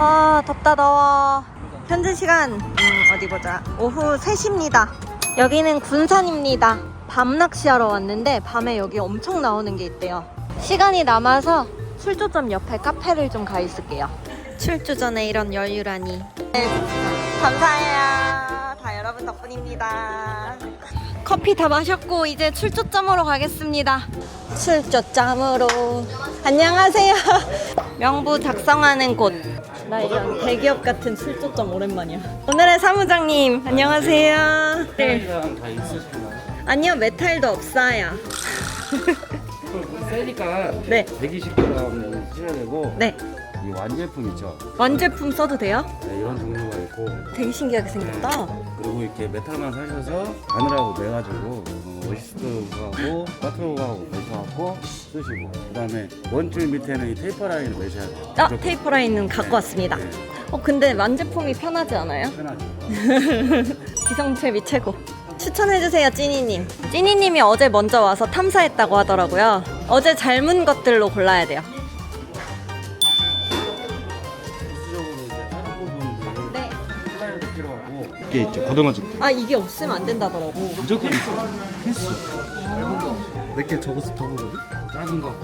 아 덥다 더워. 현재 시간. 음, 어디 보자. 오후 3시입니다. 여기는 군산입니다. 밤 낚시하러 왔는데 밤에 여기 엄청 나오는 게 있대요. 시간이 남아서 출조점 옆에 카페를 좀 가 있을게요. 출조 전에 이런 여유라니. 네, 감사해요. 다 여러분 덕분입니다. 커피 다 마셨고 이제 출조점으로 가겠습니다. 출조점으로. 안녕하세요. 명부 작성하는 곳. 나 이런 대기업 같은 출조점 오랜만이야. 오늘의 사무장님, 안녕하세요. 네. 다 있으신가요? 아니요, 메탈도 없어요. 세니까 네. 120g 찌야 되고 네. 이 완제품 있죠? 완제품 써도 돼요? 네, 이런 종류가 있고 되게 신기하게 생겼다. 그리고 이렇게 메탈만 사셔서 바늘하고 매가지고 어, 어시스트하고 파트로하고 매셔갖고 쓰시고 그 다음에 원줄 밑에는 이 테이프 라인을 매셔야 돼요 아, 무조건. 테이프 라인은 갖고 왔습니다. 네, 어, 근데 완제품이 편하지 않아요? 편하죠 기성채비 최고. 추천해주세요, 찌니님. 찌니님이 어제 먼저 와서 탐사했다고 하더라고요. 어제 젊은 것들로 골라야 돼요. 필수적으로 이제 다른 부분들 네. 필요하고 이게 있죠 고등어집 아, 이게 없으면 안 된다더라고. 무조건 있어 필수 몇개 적어서 더 먹어도? 작은 거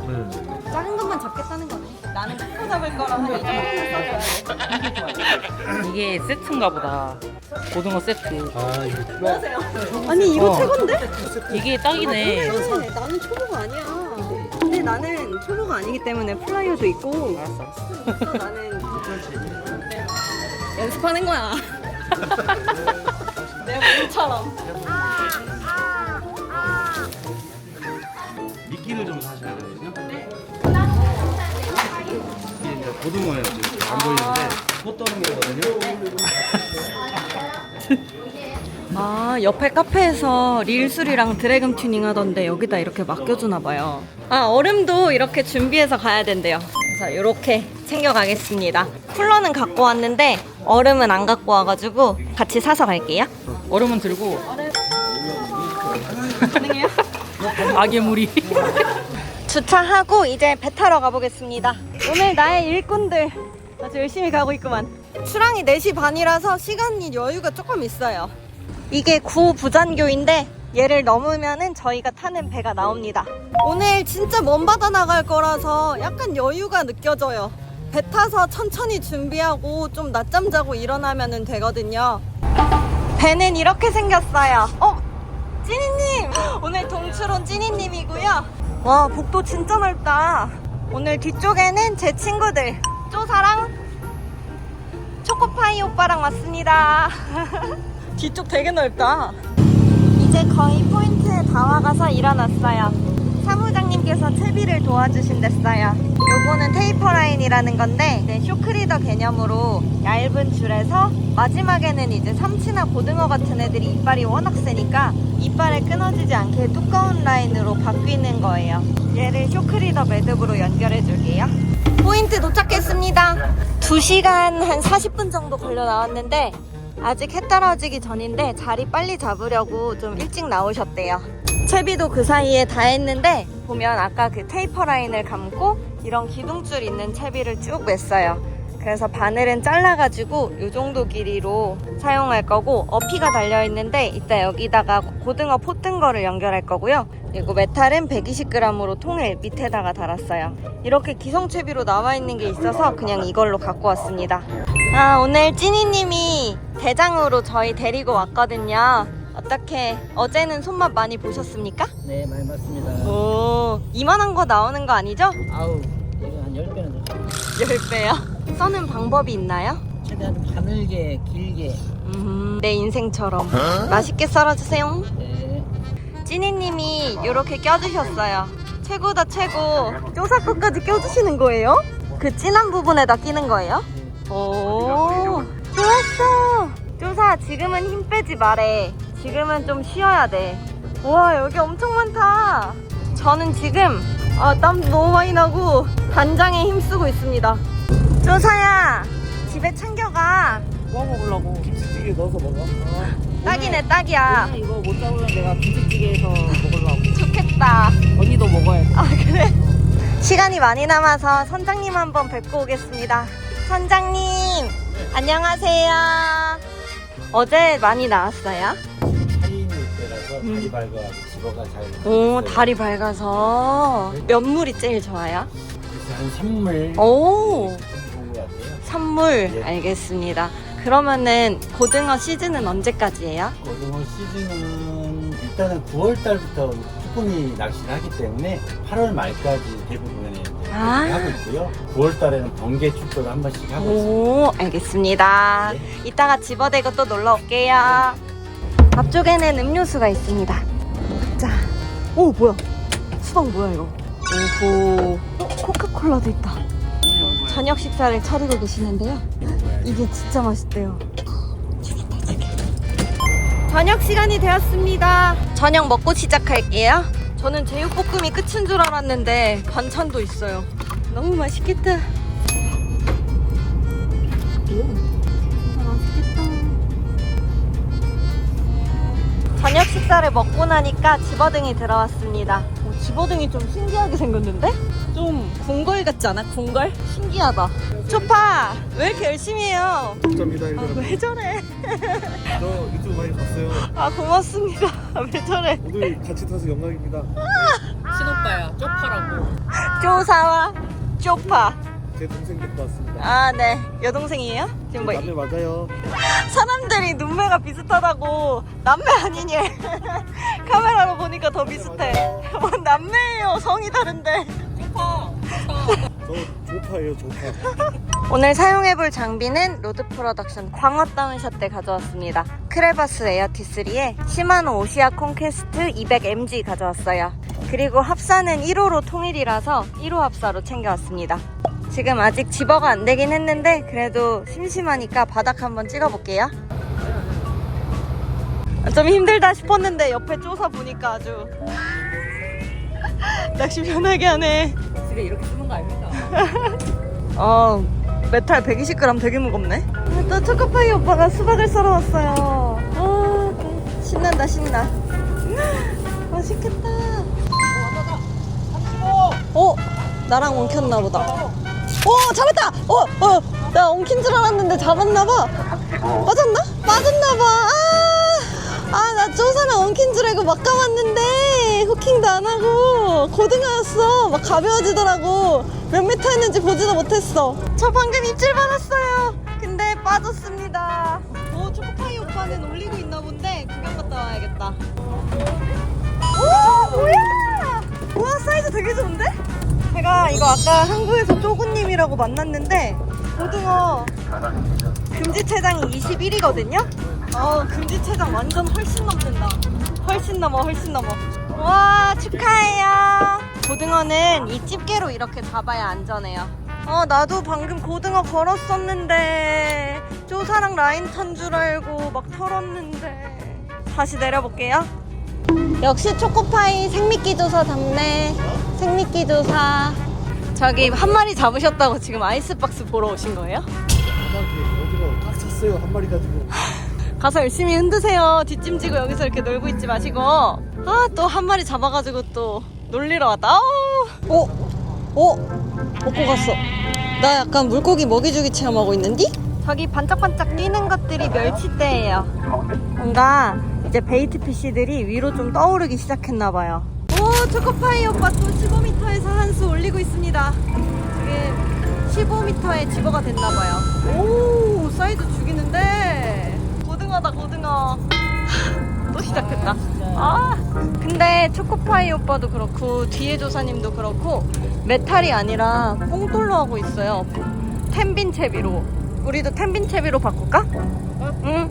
작은 것만 잡겠다는 거네. 나는 큰 거 잡을 거라서 이 정도는 써줘야 돼. 이게 세트인가 보다. 고등어 세트. 아 이거 뭐하세요? 아니 이거 어. 최고인데? 이게 딱이네. 그래, 나는 초보가 아니야. 근데 나는 초보가 아니기 때문에 플라이어도 있고 알았어, 알았어. 그래서 나는 연습하는 거야. 내 몸처럼. 고등어예요 지금 안 보이는데 거거든요 아 옆에 카페에서 릴술이랑 드래금 튜닝 하던데 여기다 이렇게 맡겨주나 봐요. 아 얼음도 이렇게 준비해서 가야 된대요. 그래서 이렇게 챙겨가겠습니다. 쿨러는 갖고 왔는데 얼음은 안 갖고 와가지고 같이 사서 갈게요. 얼음은 들고 가능해요? 악의 물이. 주차하고 이제 배 타러 가보겠습니다. 오늘 나의 일꾼들 아주 열심히 가고 있구만. 출항이 4시 반이라서 시간이 여유가 조금 있어요. 이게 구 부산교인데 얘를 넘으면은 저희가 타는 배가 나옵니다. 오늘 진짜 먼 바다 나갈 거라서 약간 여유가 느껴져요. 배 타서 천천히 준비하고 좀 낮잠 자고 일어나면 되거든요. 배는 이렇게 생겼어요. 어, 찐이님! 오늘 동출온 찐이님이고요. 와, 복도 진짜 넓다. 오늘 뒤쪽에는 제 친구들, 쪼사랑 초코파이 오빠랑 왔습니다. 뒤쪽 되게 넓다. 이제 거의 포인트에 다 와가서 일어났어요. 사무장님께서 채비를 도와주신댔어요. 요거는 테이퍼 라인이라는 건데 이제 쇼크리더 개념으로 얇은 줄에서 마지막에는 이제 삼치나 고등어 같은 애들이 이빨이 워낙 세니까 이빨에 끊어지지 않게 두꺼운 라인으로 바뀌는 거예요. 얘를 쇼크리더 매듭으로 연결해 줄게요. 포인트 도착했습니다. 2시간 한 40분 정도 걸려 나왔는데 아직 해 떨어지기 전인데 자리 빨리 잡으려고 좀 일찍 나오셨대요. 채비도 그 사이에 다 했는데 보면 아까 그 테이퍼 라인을 감고 이런 기둥줄 있는 채비를 쭉 맸어요. 그래서 바늘은 잘라가지고 이 정도 길이로 사용할 거고 어피가 달려 있는데 이따 여기다가 고등어 포뜬 거를 연결할 거고요. 그리고 메탈은 120g으로 통을 밑에다가 달았어요. 이렇게 기성채비로 나와 있는 게 있어서 그냥 이걸로 갖고 왔습니다. 아 오늘 찐이님이 대장으로 저희 데리고 왔거든요. 어떻게 어제는 손맛 많이 보셨습니까? 네, 많이 맞습니다. 오 이만한 거 나오는 거 아니죠? 아우, 이거 한 10배는 더. 10배요? 써는 방법이 있나요? 최대한 가늘게, 길게. 음, 내 인생처럼 맛있게 썰어주세요. 네. 찐이님이 이렇게 껴주셨어요. 최고다 최고. 쪼사 끝까지 껴주시는 거예요? 그 진한 부분에다 끼는 거예요? 오, 좋았어. 쪼사 지금은 힘 빼지 말해. 지금은 좀 쉬어야 돼. 우와 여기 엄청 많다. 저는 지금 아, 땀 너무 많이 나고 단장에 힘쓰고 있습니다. 쪼사야 집에 챙겨가. 뭐 먹으려고? 김치찌개 넣어서 먹어. 딱이네 딱이야. 오늘 이거 못 잡으면 내가 김치찌개에서 먹으려고. 좋겠다. 언니도 먹어야 돼. 아 그래? 시간이 많이 남아서 선장님 한번 뵙고 오겠습니다. 선장님 안녕하세요. 어제 많이 나왔어요? 다리 밝아가지고 집어가 잘. 오, 달이 밝아서 몇 물이 제일 좋아요? 그래서 한 산물. 오. 선물 예. 알겠습니다. 그러면은 고등어 시즌은 언제까지예요? 고등어 시즌은 일단은 9월 달부터 쭈꾸미 낚시를 하기 때문에 8월 말까지 대부분은 이제 아. 하고 있고요. 9월 달에는 번개 출도를 한 번씩 하고 있습니다. 오, 알겠습니다. 이따가 집어대고 또 놀러 올게요. 앞쪽에는 음료수가 있습니다. 자, 오, 뭐야? 수박 뭐야, 이거? 오호, 어, 코카콜라도 있다. 저녁 식사를 차리고 계시는데요. 이게 진짜 맛있대요. 저녁 시간이 되었습니다. 저녁 먹고 시작할게요. 저는 제육볶음이 끝인 줄 알았는데 반찬도 있어요. 너무 맛있겠다. 맛 저녁 식사를 먹고 나니까 집어등이 들어왔습니다. 오, 집어등이 좀 신기하게 생겼는데? 좀 궁궐 같지 않아? 궁궐? 신기하다. 초파! 왜 이렇게 열심히 해요? 감사합니다, 아, 왜 저래? 저 유튜브 많이 봤어요. 아, 고맙습니다. 왜 저래? 오늘 같이 타서 영광입니다. 친오빠야 쪽파라고 쪼사와 쪼파. 제 동생 데리고 왔습니다. 아, 네. 여동생이에요? 지금 뭐, 남매 맞아요. 사람들이 눈매가 비슷하다고 남매 아니니? 카메라로 보니까 더 비슷해. 뭔 남매예요? 성이 다른데. 저 조파예요, 조파. 오늘 사용해볼 장비는 로드 프로덕션 광어 다운샷 때 가져왔습니다. 크레바스 에어티3에 시마노 오시아 콘퀘스트 200mg 가져왔어요. 그리고 합사는 1호로 통일이라서 1호 합사로 챙겨왔습니다. 지금 아직 집어가 안 되긴 했는데 그래도 심심하니까 바닥 한번 찍어볼게요. 좀 힘들다 싶었는데 옆에 쪼사 보니까 아주 낚시 편하게 하네. 집에 이렇게 쓰는 거 아닙니까? 어, 메탈 120g 되게 무겁네. 아, 또 초코파이 오빠가 수박을 썰어 왔어요. 아, 신난다, 신나. 맛있겠다. 어, 나랑 엉켰나 보다. 오, 잡았다! 어, 어, 나 엉킨 줄 알았는데 잡았나 봐. 맞았나? 맞았나 봐. 아, 아, 나 쪼사랑 엉킨 줄 알고 막 감았는데 후킹도 안 하고 고등어였어. 막 가벼워지더라고. 몇 미터 했는지 보지도 못했어. 저 방금 입질 받았어요. 근데 빠졌습니다. 오, 초코파이 오빠는 올리고 있나 본데 구경 갔다 와야겠다. 오, 뭐야? 우와, 사이즈 되게 좋은데? 제가 이거 아까 한국에서 쪼 구님이라고 만났는데 고등어 금지체장이 21이거든요? 어, 금지체장 완전 훨씬 넘는다. 훨씬 넘어, 훨씬 넘어. 와, 축하해요. 고등어는 이 집게로 이렇게 잡아야 안전해요. 어, 나도 방금 고등어 걸었었는데, 쪼사랑 라인 탄 줄 알고 막 털었는데. 다시 내려볼게요. 역시 초코파이 생미끼 조사 잡네. 생미끼 조사. 저기 한 마리 잡으셨다고 지금 아이스박스 보러 오신 거예요? 어디로 딱 찼어요, 한 마리 가지고. 가서 열심히 흔드세요. 뒷짐 지고 여기서 이렇게 놀고 있지 마시고. 아, 또 한 마리 잡아가지고 또 놀리러 왔다. 아우. 오, 오, 먹고 갔어. 나 약간 물고기 먹이주기 체험하고 있는디? 저기 반짝반짝 뛰는 것들이 멸치대예요. 뭔가 이제 베이트 피쉬들이 위로 좀 떠오르기 시작했나봐요. 오, 초코파이 오빠 또 15m에서 한수 올리고 있습니다. 지금 15m에 집어가 됐나봐요. 오, 사이즈 죽이는데. 고등어다, 고등어. 또 시작했다. 아, 근데 초코파이 오빠도 그렇고, 뒤에 조사님도 그렇고, 메탈이 아니라 뽕돌로 하고 있어요. 텐빈 채비로. 우리도 텐빈 채비로 바꿀까? 응.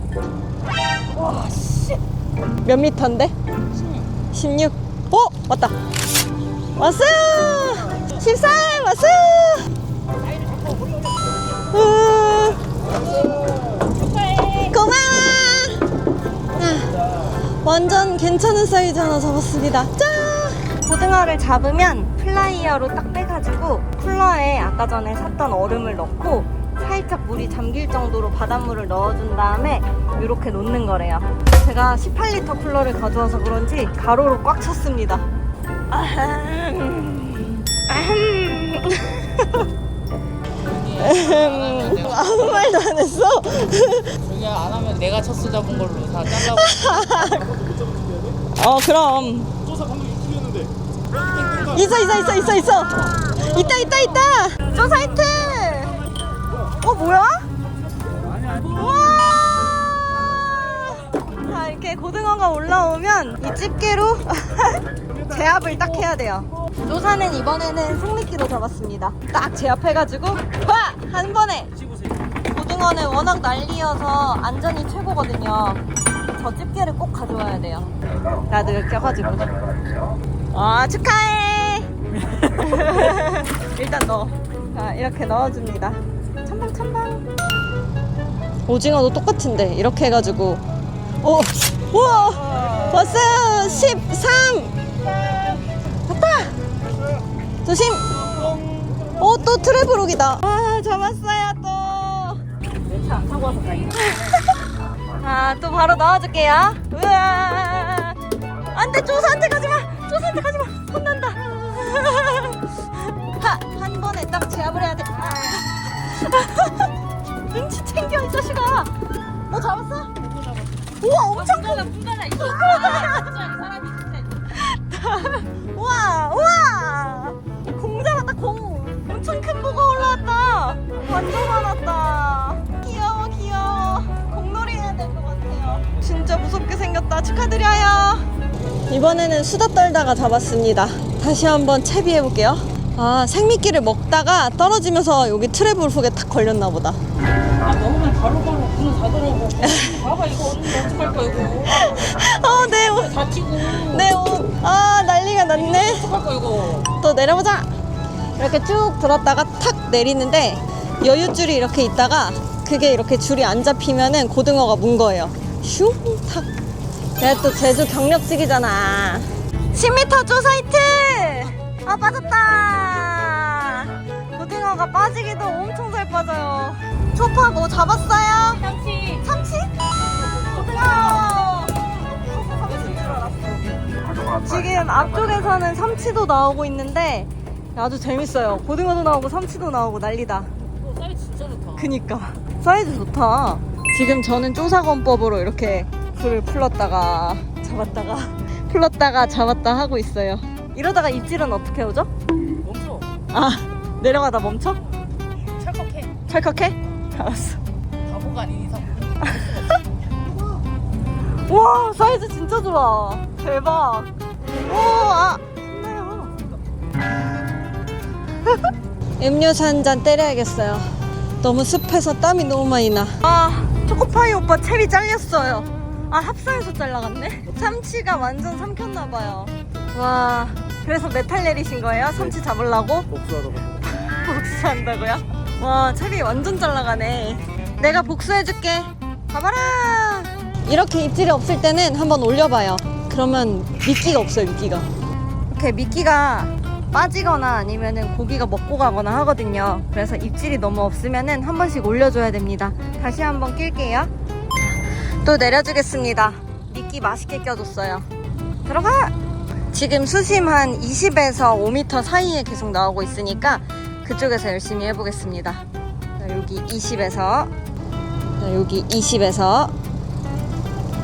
와, 씨. 몇 미터인데? 16. 어? 왔다. 왔어요! 14! 왔어요! 우. 고마워! 아, 완전 괜찮은 사이즈 하나 잡았습니다. 짠! 고등어를 잡으면 플라이어로 딱 빼가지고 쿨러에 아까 전에 샀던 얼음을 넣고 살짝 물이 잠길 정도로 바닷물을 넣어준 다음에 이렇게 놓는 거래요. 제가 18리터 쿨러를 가져와서 그런지 가로로 꽉 찼습니다. 아흠. 아흠. 음, 아무 말도 안 했어. 여기 안 하면 내가 첫수 잡은 걸로 다 잘라고. 어 그럼. 있어 있어 있어 있어 있어. 있다 있다 있다. 저 사이트. 어 뭐야? 우와. 자 이렇게 고등어가 올라오면 이 집게로 제압을 딱 해야 돼요. 조사는 이번에는 생미끼로 잡았습니다. 딱 제압해가지고 와! 한 번에. 고등어는 워낙 난리여서 안전이 최고거든요. 저 집게를 꼭 가져와야 돼요. 나도 이렇게 껴가지고. 와 축하해. 일단 넣어. 자 이렇게 넣어줍니다. 첨방. 오징어도 똑같은데 이렇게 해가지고. 오 우와 왔어요 13. 갔다. 조심. 오 또 트래블록이다. 아 잡았어요 또. 차안 타고 와서 다행이다. 자, 또 바로 넣어줄게요. 우와. 안 돼, 조사한테 가지 마! 조사한테 가지 마! 혼난다. 하! 한 번에 딱 제압을 해야 돼. 아. 눈치 챙겨, 이 자식아! 뭐 잡았어? 우와, 엄청 큰! 이거. 사람이 진짜. 우와, 우와! 공 잡았다, 공! 엄청 큰 보가 올라왔다! 완전 많았다. 귀여워, 귀여워. 공놀이 해야 될 것 같아요. 진짜 무섭게 생겼다. 축하드려요. 이번에는 수다 떨다가 잡았습니다. 다시 한번 채비해 볼게요. 아, 생미끼를 먹다가 떨어지면서 여기 트래블 훅에 탁 걸렸나 보다. 아 먹으면 바로바로 문을 닫으라고. 봐봐 이거 어떡할 거야 이거. 어, 내 옷, 다치고. 내 옷. 아, 난리가 났네. 어떡할 거야 이거. 또 내려보자. 이렇게 쭉 들었다가 탁 내리는데 여유줄이 이렇게 있다가 그게 이렇게 줄이 안 잡히면은 고등어가 문 거예요. 슝 탁. 내가 또 제주 경력직이잖아. 10m 조 사이트. 아 빠졌다. 고등어가 빠지기도 엄청 잘 빠져요. 초파고 잡았어요. 참치. 참치? 알았어. 지금 앞쪽에서는 삼치도 나오고 있는데 아주 재밌어요. 고등어도 나오고 삼치도 나오고 난리다. 어, 사이즈 진짜 좋다. 그니까 사이즈 좋다. 지금 저는 쪼사건법으로 이렇게 줄을 풀렀다가 잡았다가 풀렀다가 잡았다 하고 있어요. 이러다가 입질은 어떻게 오죠? 멈춰. 아 내려가다 멈춰? 찰떡해. 찰컥해? 알았어. 바보가 아닌 이상. 와 사이즈 진짜 좋아. 대박. 우와 신나요. 음료수 한 잔 때려야겠어요. 너무 습해서 땀이 너무 많이 나. 아 초코파이 오빠 체리 잘렸어요. 아 합사해서 잘라갔네. 참치가 완전 삼켰나봐요. 와 그래서 메탈 내리신 거예요? 참치 잡으려고? 복수하러 복수한다고요? 와 체리 완전 잘 나가네. 내가 복수해줄게. 가봐라! 이렇게 입질이 없을 때는 한번 올려봐요. 그러면 미끼가 없어요 미끼가. 이렇게 미끼가 빠지거나 아니면은 고기가 먹고 가거나 하거든요. 그래서 입질이 너무 없으면은 한 번씩 올려줘야 됩니다. 다시 한번 낄게요. 또 내려주겠습니다. 미끼 맛있게 껴줬어요. 들어가! 지금 수심 한 20에서 5m 사이에 계속 나오고 있으니까 그쪽에서 열심히 해보겠습니다. 자, 여기 20에서 자, 여기 20에서.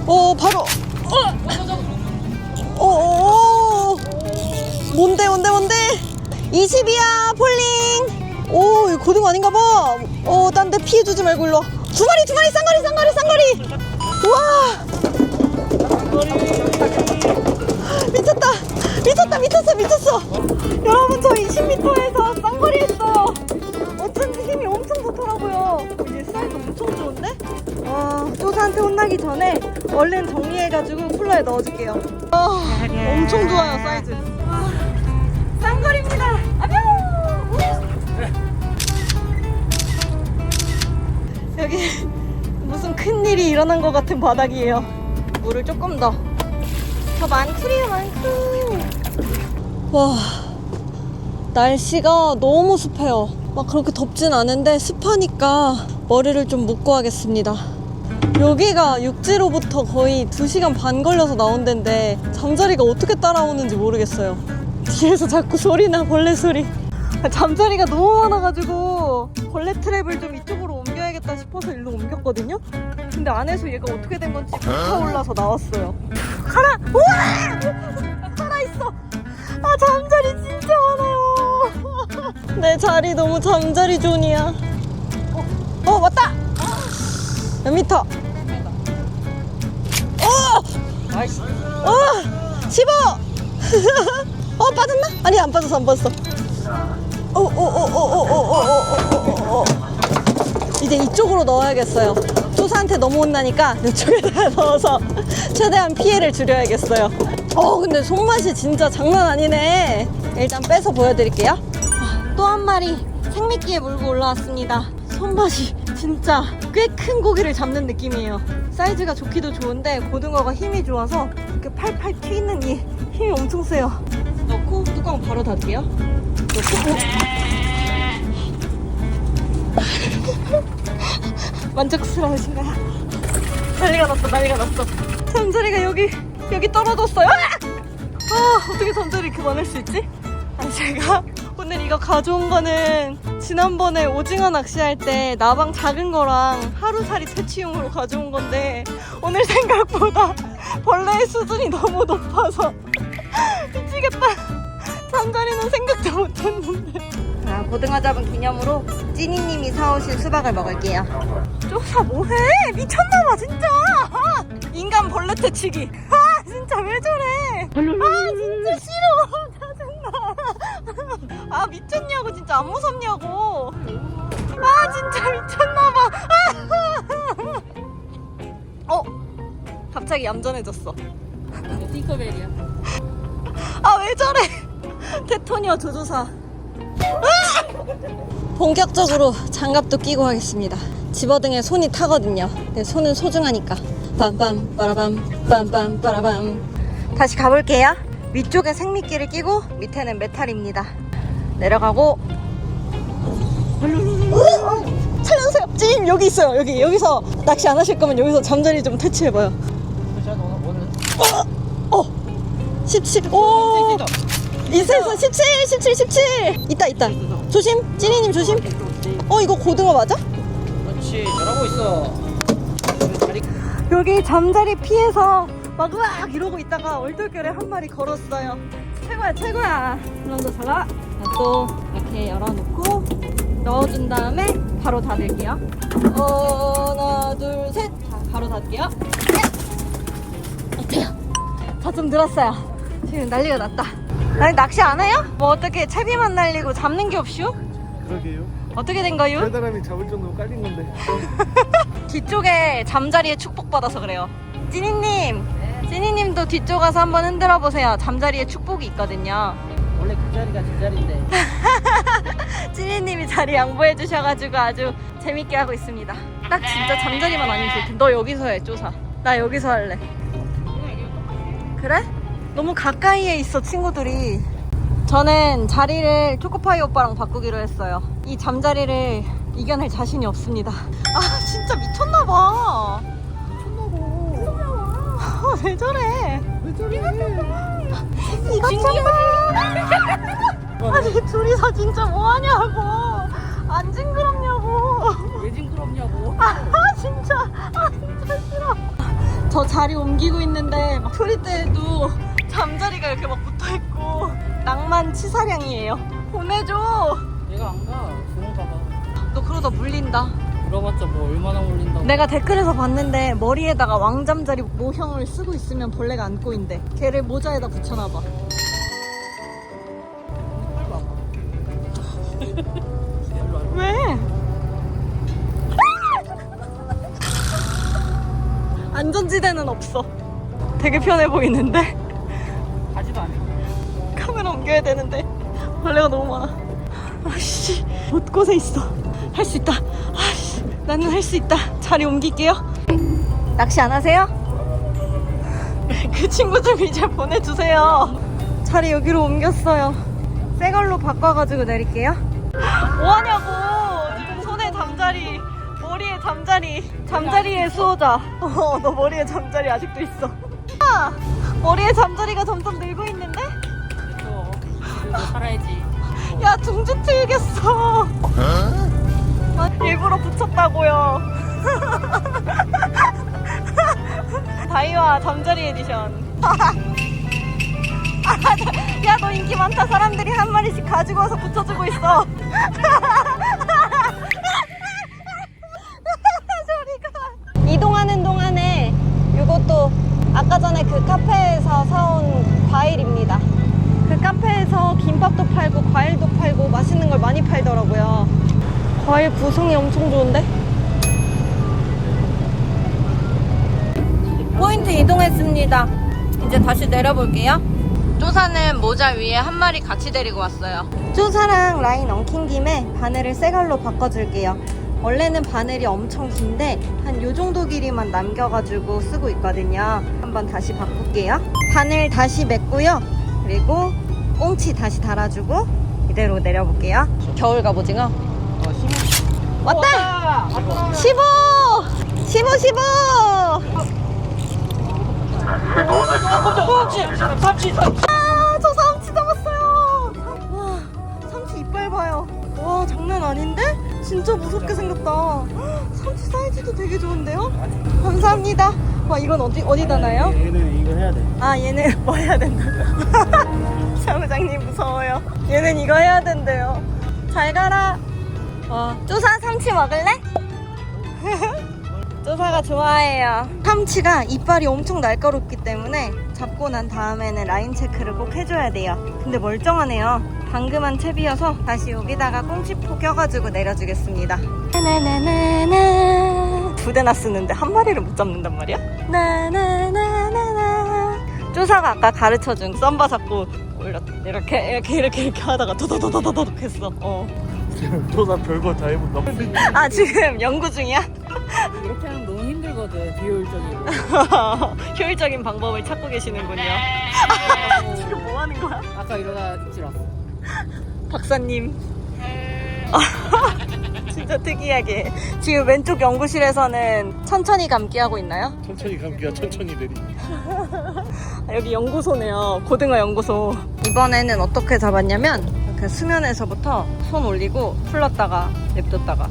오 바로! 어! 오, 오, 오. 뭔데 뭔데 뭔데? 20이야 폴링! 오 이거 고등어 아닌가 봐오딴 데 피해주지 말고 일로 와. 두 마리 두 마리 쌍거리 쌍거리 쌍거리! 우와! 미쳤다! 미쳤다 미쳤어 미쳤어! 여러분 저 20m에서 혼나기 전에 얼른 정리해가지고 쿨러에 넣어줄게요. 아 엄청 좋아요 사이즈. 와, 쌍거리입니다. 아뵤 여기 무슨 큰 일이 일어난 것 같은 바닥이에요. 물을 조금 더. 더 많구리요 많구. 와 날씨가 너무 습해요. 막 그렇게 덥진 않은데 습하니까 머리를 좀 묶고 하겠습니다 여기가 육지로부터 거의 2시간 반 걸려서 나온 데인데 잠자리가 어떻게 따라오는지 모르겠어요 뒤에서 자꾸 소리나 벌레 소리 잠자리가 너무 많아가지고 벌레 트랩을 좀 이쪽으로 옮겨야겠다 싶어서 일로 옮겼거든요. 근데 안에서 얘가 어떻게 된 건지 불타올라서 나왔어요. 가라! 우와! 살아있어! 아 잠자리 진짜 많아요. 내 자리 너무 잠자리 존이야. 어, 어 왔다! 몇 미터? 어! 아이씨. 어! 15! 어 빠졌나? 아니 안 빠졌어 안 빠졌어. 어, 오 오 오 오 오 오 오 오 오 오 이제 이쪽으로 넣어야겠어요. 조사한테 너무 혼나니까 이쪽에다 넣어서 최대한 피해를 줄여야겠어요. 어 근데 손맛이 진짜 장난 아니네. 일단 빼서 보여드릴게요. 아, 또한 마리 생미끼에 물고 올라왔습니다. 손맛이 진짜 꽤 큰 고기를 잡는 느낌이에요. 사이즈가 좋기도 좋은데 고등어가 힘이 좋아서 이렇게 팔팔 튀는 이 힘이 엄청 세요. 넣고 뚜껑 바로 닫을게요. 넣고 만족스러우신가요? 난리가 났어, 난리가 났어. 잠자리가 여기, 여기 떨어졌어요. 아! 아, 어떻게 잠자리 이렇게 많을 수 있지? 아니, 제가 오늘 이거 가져온 거는 지난번에 오징어 낚시할 때 나방 작은 거랑 하루살이 퇴치용으로 가져온 건데 오늘 생각보다 벌레의 수준이 너무 높아서 미치겠다. 잠자리는 생각도 못했는데. 자, 고등어 잡은 기념으로 찐이님이 사오신 수박을 먹을게요. 쪼사 뭐해? 미쳤나봐 진짜. 아, 인간 벌레 퇴치기. 아 진짜 왜 저래? 아 진짜 싫어. 아 미쳤냐고 진짜 안 무섭냐고. 아 진짜 미쳤나봐. 아. 어? 갑자기 얌전해졌어. 팅커벨이야. 아 왜 저래? 테토니어 조조사. 본격적으로 장갑도 끼고 하겠습니다. 집어등에 손이 타거든요. 내 손은 소중하니까. 빰빰 빠라밤 빰빰 빠라밤. 다시 가볼게요. 위쪽에 생미끼를 끼고 밑에는 메탈입니다. 내려가고. 어, 살려주세요. 찐 여기 있어요. 여기 여기서 낚시 안 하실 거면 여기서 잠자리 좀 퇴치해봐요. 어, 17. 오. 있어 있어 17 17 17 있다 있다 조심 찐이님 조심 어 이거 고등어 맞아? 그렇지. 잘하고 있어. 여기 잠자리 피해서 막 으악 이러고 있다가 얼떨결에 한 마리 걸었어요 최고야 최고야 그럼 더 잘라 또 이렇게 열어놓고 넣어준 다음에 바로 닫을게요 하나 둘셋 바로 닫을게요 어때요? 다좀 늘었어요 지금 난리가 났다 아니 낚시 안 해요? 뭐 어떻게 채비만 날리고 잡는 게 없슈? 그러게요. 어떻게 된 거유? 사람이 잡을 정도로 깔린 건데. 뒤쪽에 잠자리에 축복받아서 그래요. 찐이님, 찐이님도 뒤쪽 가서 한번 흔들어 보세요. 잠자리에 축복이 있거든요. 원래 그 자리가 제 자리인데. 찐이님이 자리 양보해 주셔가지고 아주 재밌게 하고 있습니다. 딱 진짜 잠자리만 아니면 좋대. 너 여기서 해, 쪼사. 나 여기서 할래. 그래? 너무 가까이에 있어, 친구들이. 저는 자리를 초코파이 오빠랑 바꾸기로 했어요. 이 잠자리를 이겨낼 자신이 없습니다. 아, 진짜 왜 저래? 왜 저래? 이것 좀 아니, 둘이서 진짜 뭐하냐고. 안 징그럽냐고. 왜 징그럽냐고. 아 진짜 아 진짜 싫어 저 자리 옮기고 있는데 막 소리 때에도 잠자리가 이렇게 막 붙어 있고 낭만 치사량이에요 보내줘 얘가 안 가. 들어가 봐. 너 그러다 물린다 물어봤자 뭐 얼마나 올린다고. 내가 댓글에서 봤는데 머리에다가 왕잠자리 모형을 쓰고 있으면 벌레가 안 꼬인대 걔를 모자에다 붙여놔봐. 왜? 안전지대는 없어. 되게 편해 보이는데? 가지도 않아. 카메라 옮겨야 되는데 벌레가 너무 많아. 아씨 곳곳에 있어. 할 수 있다. 아씨 나는 할 수 있다 자리 옮길게요 낚시 안 하세요? 그 친구 좀 이제 보내주세요 자리 여기로 옮겼어요 새 걸로 바꿔가지고 내릴게요 뭐하냐고 지금 손에 잠자리 머리에 잠자리 잠자리에 수호자 어, 너 머리에 잠자리 아직도 있어 아, 머리에 잠자리가 점점 늘고 있는데? 그래도 살아야지. 어. 야 둥지 틀겠어. 아, 일부러 붙였다고요. 다이와 잠자리 에디션. 야 너 인기 많다. 사람들이 한 마리씩 가지고 와서 붙여주고 있어. 이동하는 동안에 이것도 아까 전에 그 카페에서 사온 과일입니다. 그 카페에서 김밥도 팔고 과일도 팔고 맛있는 걸 많이 팔더라고요. 과일 구성이 엄청 좋은데? 포인트 이동했습니다. 이제 다시 내려볼게요. 쪼사는 모자 위에 한 마리 같이 데리고 왔어요. 쪼사랑 라인 엉킨 김에 바늘을 새 걸로 바꿔줄게요. 원래는 바늘이 엄청 긴데 한 요 정도 길이만 남겨가지고 쓰고 있거든요. 한번 다시 바꿀게요. 바늘 다시 맺고요. 그리고 꽁치 다시 달아주고 이대로 내려볼게요. 겨울 갑오징어. 왔다! 15! 15, 15! 삼치 아, 저 삼치 잡았어요. 와, 삼치 이빨 봐요. 와, 장난 아닌데? 진짜 무섭게 생겼다. 헉, 삼치 사이즈도 되게 좋은데요? 감사합니다. 와, 이건 어디 어디다 놔요? 얘는 이거 해야 돼. 아, 얘는 뭐 해야 된다. 사무장님 무서워요. 얘는 이거 해야 된대요. 잘 가라. 와, 쪼사 삼치 먹을래? 쪼사가 좋아해요. 삼치가 이빨이 엄청 날카롭기 때문에 잡고 난 다음에는 라인 체크를 꼭 해줘야 돼요. 근데 멀쩡하네요. 방금 한 채비여서 다시 여기다가 꽁치포 껴가지고 내려주겠습니다. 나나나나나 두 대나 쓰는데 한 마리를 못 잡는단 말이야? 나나나나나 쪼사가 아까 가르쳐준 썸바 잡고 올렸 이렇게 이렇게 이렇게 이렇게 하다가 도도도도도도 했어. 어. 조사 별거 다 해본다. 아 지금 연구 중이야? 이렇게 하면 너무 힘들거든 비효율적이고 효율적인 방법을 찾고 계시는군요. 지금 뭐 하는 거야? 아까 이러다 입질 왔어 박사님. 진짜 특이하게. 지금 왼쪽 연구실에서는 천천히 감기 하고 있나요? 천천히 감기가 천천히 내리. 아, 여기 연구소네요. 고등어 연구소. 이번에는 어떻게 잡았냐면 그 수면에서부터 손 올리고 풀렀다가 냅뒀다가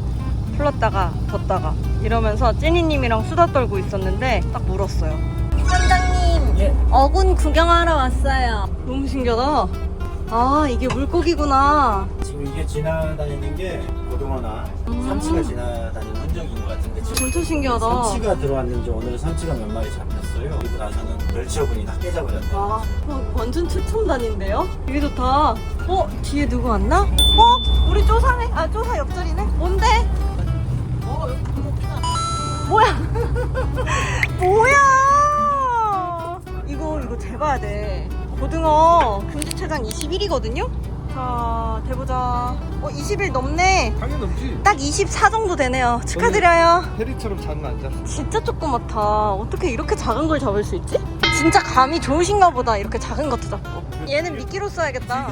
풀렀다가 뒀다가 이러면서 찐이님이랑 수다 떨고 있었는데 딱 물었어요. 선장님, 예. 어군 구경하러 왔어요. 너무 신기하다. 아, 이게 물고기구나. 지금 이게 지나다니는 게 고등어나 음. 삼치가 지나다니는 흔적인 것 같은데 지금 진짜 신기하다. 삼치가 들어왔는지 오늘은 삼치가 몇 마리 잡혔어요. 그리고 나서는 멸치어분이 다 깨져버렸네. 와, 어, 완전 최첨단인데요? 되게 좋다. 어, 뒤에 누구 왔나? 어? 우리 쪼사네? 아, 쪼사 옆자리네? 뭔데? 뭐야? 뭐야? 이거, 이거 재봐야 돼. 고등어 금지체장 21이거든요? 자, 대보자. 어, 20일 넘네. 당연 넘지. 딱 24 정도 되네요. 축하드려요. 해리처럼 장난 안 잡어. 진짜 조그맣다. 어떻게 이렇게 작은 걸 잡을 수 있지? 진짜 감이 좋으신가 보다. 이렇게 작은 것도 잡고. 얘는 미끼로 써야겠다.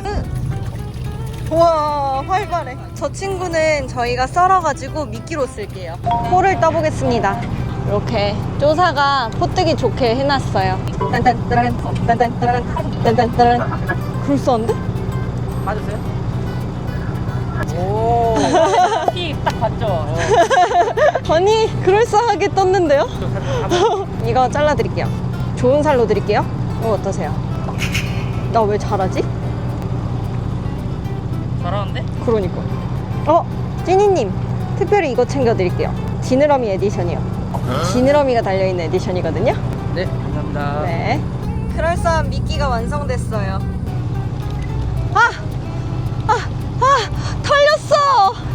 우와, 활발해. 저 친구는 저희가 썰어가지고 미끼로 쓸게요. 포를 떠보겠습니다. 이렇게 쪼사가 포뜨기 좋게 해놨어요. 딴딴따란, 딴딴따란, 딴딴따란. 그럴싸한데? 맞았어요? 오피딱 봤죠? 어. 아니, 그럴싸하게 떴는데요? 이거 잘라드릴게요. 좋은 살로 드릴게요. 이거 어떠세요? 나 왜 잘하지? 잘하는데? 그러니까. 어, 찐이님. 특별히 이거 챙겨드릴게요. 지느러미 에디션이요. 지느러미가 달려있는 에디션이거든요. 네 감사합니다 네. 그럴싸한 미끼가 완성됐어요.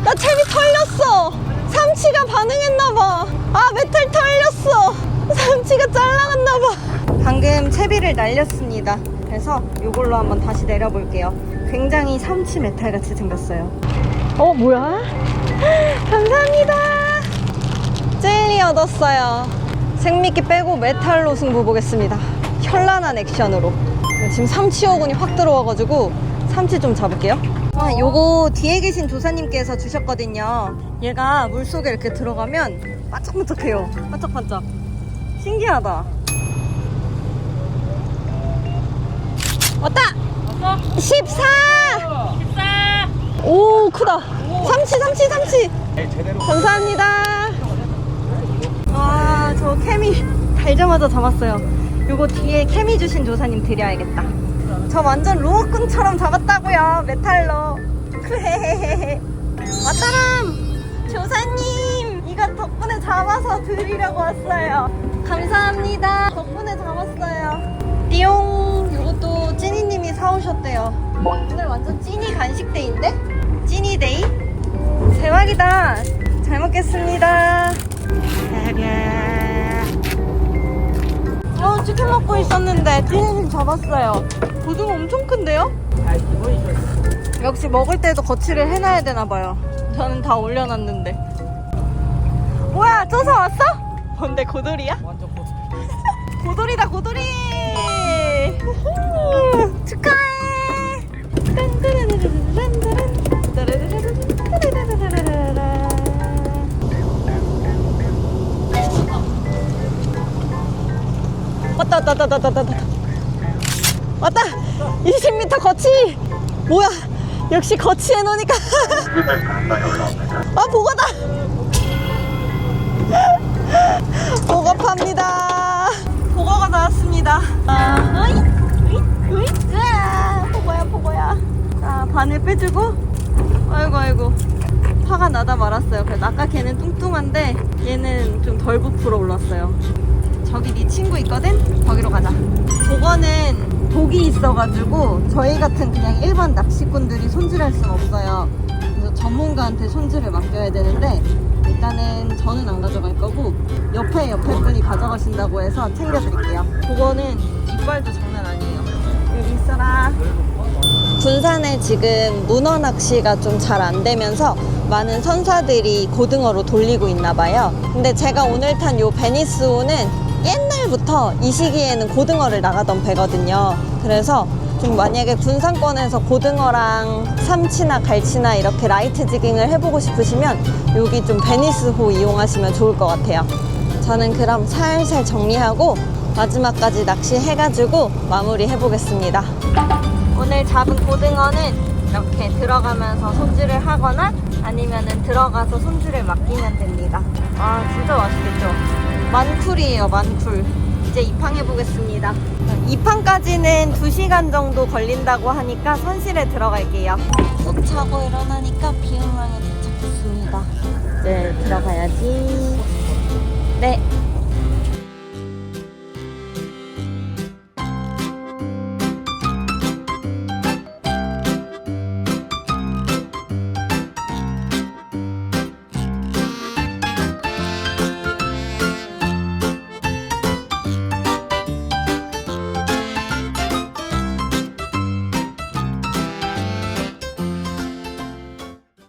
나 채비 털렸어! 삼치가 반응했나봐. 아, 메탈 털렸어! 삼치가 잘라갔나봐. 방금 채비를 날렸습니다. 그래서 이걸로 한번 다시 내려볼게요. 굉장히 삼치 메탈 같이 생겼어요. 어, 뭐야? 감사합니다. 젤리 얻었어요. 생미끼 빼고 메탈로 승부 보겠습니다. 현란한 액션으로. 지금 삼치 어군이 확 들어와가지고 삼치 좀 잡을게요. 아, 요거 뒤에 계신 조사님께서 주셨거든요. 얘가 물속에 이렇게 들어가면 반짝반짝해요. 반짝반짝. 신기하다. 왔다! 왔어? 14! 14 오 크다 삼치 삼치 삼치 감사합니다 와 저 케미 달자마자 잡았어요 요거 뒤에 케미 주신 조사님 드려야겠다 저 완전 로어꾼처럼 잡았다고요 메탈로. 크헤헤헤 왔다람 조사님 이거 덕분에 잡아서 드리려고 왔어요. 감사합니다. 덕분에 잡았어요. 띠용 이것도 찐이님이 사오셨대요. 오늘 완전 찐이 간식데이인데? 찐이데이? 대박이다. 잘 먹겠습니다 어 치킨 먹고 있었는데 찐이님 잡았어요 고등어 엄청 큰데요? 역시 먹을 때도 거치를 해놔야 되나 봐요 저는 다 올려놨는데 뭐야 쪄서 왔어? 뭔데 고돌이야? 완전 고수. 고돌이다 고돌이 축하해 왔다 왔다 왔다 왔다 왔다 왔다 20m 거치 뭐야 역시 거치 해놓으니까 아 보고다 보고 팝니다. 보고가 나왔습니다. 아, 으이, 으이, 으이, 으아, 보고야, 보고야. 자, 바늘 빼주고, 아이고, 아이고. 화가 나다 말았어요. 그래서 아까 걔는 뚱뚱한데, 얘는 좀 덜 부풀어 올랐어요. 저기 네 친구 있거든? 거기로 가자. 보고는 독이 있어가지고, 저희 같은 그냥 일반 낚시꾼들이 손질할 순 없어요. 그래서 전문가한테 손질을 맡겨야 되는데 일단은 저는 안 가져갈 거고 옆에 옆에 분이 가져가신다고 해서 챙겨드릴게요. 그거는 이빨도 장난 아니에요. 여기 있어라. 군산에 지금 문어 낚시가 좀 잘 안 되면서 많은 선사들이 고등어로 돌리고 있나 봐요. 근데 제가 오늘 탄 요 베니스호는 옛날부터 이 시기에는 고등어를 나가던 배거든요. 그래서 좀 만약에 군산권에서 고등어랑 삼치나 갈치나 이렇게 라이트 지깅을 해보고 싶으시면 여기 좀 베니스호 이용하시면 좋을 것 같아요. 저는 그럼 살살 정리하고 마지막까지 낚시해가지고 마무리 해보겠습니다. 오늘 잡은 고등어는 이렇게 들어가면서 손질을 하거나 아니면은 들어가서 손질을 맡기면 됩니다. 아 진짜 맛있겠죠? 만쿨이에요 만쿨. 이제 입항해 보겠습니다. 입항까지는 2시간 정도 걸린다고 하니까 선실에 들어갈게요. 푹 자고 일어나니까 비움항에 도착했습니다. 네, 들어가야지. 네,